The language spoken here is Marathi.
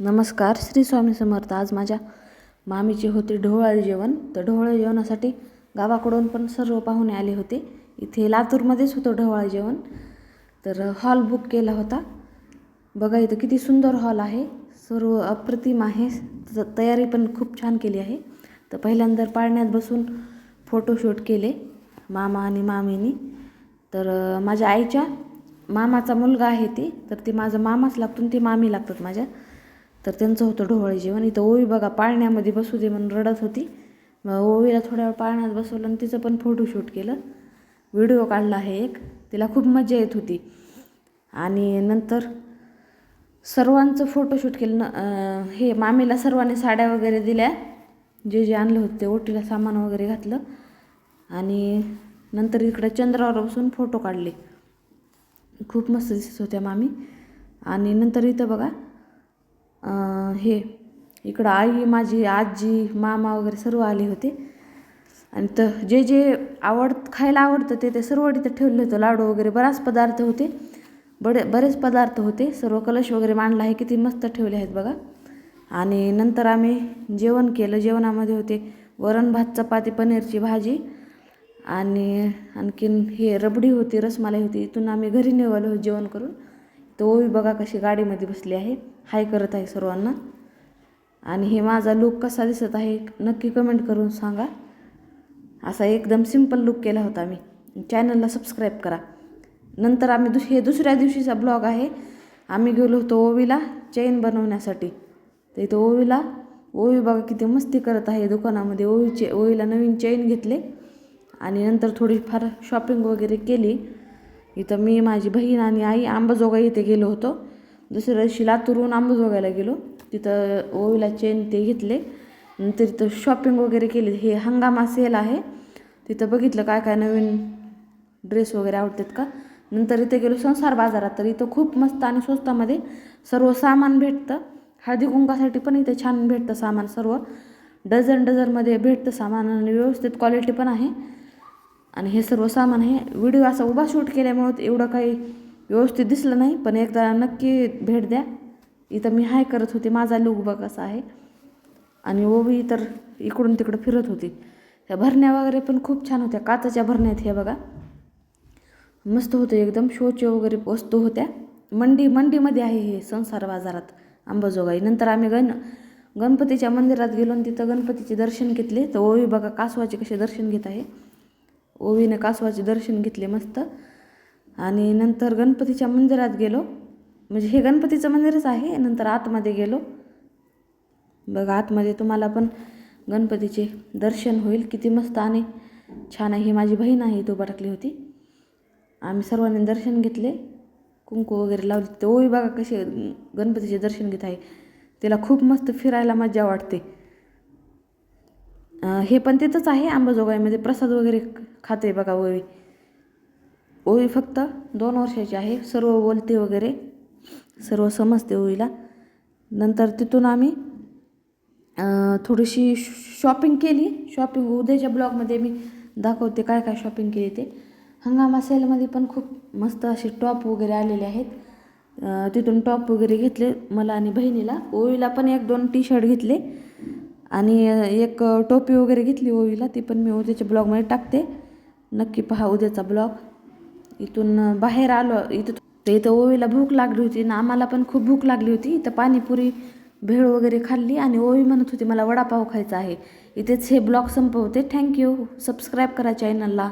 नमस्कार श्री स्वामी समर्थ. आज माझ्या मामीचे होते ढोळाळे जेवण. तर ढोळा जेवणासाठी गावाकडून पण सर्व पाहुणे आले होते. इथे लातूरमध्येच होतं ढोळा जेवण. तर हॉल बुक केला होता. बघा इथं किती सुंदर हॉल आहे. सर्व अप्रतिम आहे. तयारी पण खूप छान केली आहे. तर पहिल्यांदा पाळण्यात बसून फोटोशूट केले मामा आणि मामीनी. तर माझ्या आईच्या मामाचा मुलगा आहे ती. तर ती माझा मामाच लागतो ती मामी लागतात माझ्या. तर त्यांचं होतं ढोवळे जेवण. इथं ओवी बघा पाळण्यामध्ये बसू दे म्हणून रडत होती. मग ओवीला थोड्या वेळ पाळण्यात बसवलं आणि तिचं पण फोटोशूट केलं. व्हिडिओ काढला आहे एक. तिला खूप मजा येत होती. आणि नंतर सर्वांचं फोटोशूट केलं. न हे मामीला सर्वांनी साड्या वगैरे दिल्या. जे जे आणलं होतं ते ओटीला सामान वगैरे घातलं. आणि नंतर इकडे चंद्रावर बसून फोटो काढले. खूप मस्त दिसत होत्या मामी. आणि नंतर इथं बघा हे इकडं आई माझी आजी मामा वगैरे सर्व आले होते. आणि तर जे जे आवड खायला आवडतं ते ते सर्व तिथं ठेवलं होतं. लाडू वगैरे बराच पदार्थ होते. बडे बरेच पदार्थ होते. सर्व कलश वगैरे मांडला आहे किती मस्त ठेवले आहेत बघा. आणि नंतर आम्ही जेवण केलं. जेवणामध्ये होते वरण भात चपाती पनीरची भाजी. आणि आणखीन हे रबडी होती रसमलाई होती. इथून आम्ही घरी निघालो जेवण करून. तो ओवी बघा कशी गाडीमध्ये बसली आहे. हाय करत आहे सर्वांना. आणि हे माझा लुक कसा दिसत आहे नक्की कमेंट करून सांगा. असा एकदम सिंपल लुक केला होता मी. चॅनलला सबस्क्राईब करा. नंतर आम्ही दुस हे दुसऱ्या दिवशीचा ब्लॉग आहे. आम्ही गेलो होतो ओवीला चेन बनवण्यासाठी. तर इथं ओवीला ओवी बघा किती मस्ती करत आहे दुकानामध्ये. ओवीचे ओवीला नवीन चेन घेतले. आणि नंतर थोडीफार शॉपिंग वगैरे केली. इथं मी माझी बहीण आणि आई आंबाजोगाई इथे गेलो होतो. दुसऱ्या दिवशी लातूरहून आंबाजोगाईला गेलो. तिथं ओवीला चेन ते घेतले. नंतर तिथं शॉपिंग वगैरे केली. हे हंगामा सेल आहे. तिथं बघितलं काय काय नवीन ड्रेस वगैरे आवडतात का? नंतर इथे गेलो संसार बाजारात. तर इथं खूप मस्त आणि स्वस्तामध्ये सर्व सामान भेटतं. हळदी कुंकासाठी पण इथे छान भेटतं सामान सर्व. डझन डझनमध्ये भेटतं सामान आणि व्यवस्थित क्वालिटी पण आहे. आणि हे सर्व सामान आहे व्हिडिओ असा उभा शूट केल्यामुळं एवढं काही व्यवस्थित दिसलं नाही. पण एकदा नक्की भेट द्या. इथं मी हाय करत होते. माझा लुक बघ असा आहे. आणि ओवी तर इकडून तिकडं फिरत होती. त्या भरण्या वगैरे पण खूप छान होत्या. काचाच्या भरण्यात हे बघा. मस्त होतं एकदम. शोचे वगैरे वस्तू होत्या. मंडी मंडीमध्ये आहे हे संसार बाजारात अंबाजोगाई नंतर आम्ही गण गणपतीच्या मंदिरात गेलो आणि तिथं गणपतीचे दर्शन घेतले. तर ओवी बघा कासवाचे कसे दर्शन घेत आहे. ओवीने कासवाचे दर्शन घेतले मस्त. आणि नंतर गणपतीच्या मंदिरात गेलो. म्हणजे हे गणपतीचं मंदिरच आहे नंतर आतमध्ये गेलो. बघा आतमध्ये तुम्हाला पण गणपतीचे दर्शन होईल. किती मस्त आणि छान आहे. ही माझी बहीण आहे तो भटकली होती. आम्ही सर्वांनी दर्शन घेतले. कुंकू वगैरे लावले. ते ओवी बघा कसे गणपतीचे दर्शन घेत आहे. तिला खूप मस्त फिरायला मजा वाटते. हे पण तिथंच आहे आंबाजोगाईमध्ये. प्रसाद वगैरे खाते बघा ओवी. ओवी फक्त दोन वर्षाची आहे. सर्व बोलते वगैरे. सर्व समजते ओवीला. नंतर तिथून आम्ही थोडीशी शॉपिंग केली. शॉपिंग उद्याच्या ब्लॉगमध्ये मी दाखवते काय काय शॉपिंग केली ते. हंगामा सेलमध्ये पण खूप मस्त असे टॉप वगैरे आलेले आहेत. तिथून टॉप वगैरे घेतले मला आणि बहिणीला. ओवीला पण एक दोन टी शर्ट घेतले. आणि एक टोपी वगैरे घेतली ओवीला. ती पण मी उद्याच्या ब्लॉगमध्ये टाकते. नक्की पहा उद्याचा ब्लॉग. इथून बाहेर आलो इथं तर इथं ओवीला भूक लागली होती ना आम्हाला पण खूप भूक लागली होती. इथं पाणीपुरी भेळ वगैरे खाल्ली आणि ओवी म्हणत होती मला वडापाव खायचा आहे. इथेच हे ब्लॉग संपवते. थँक्यू सबस्क्राईब करा चॅनलला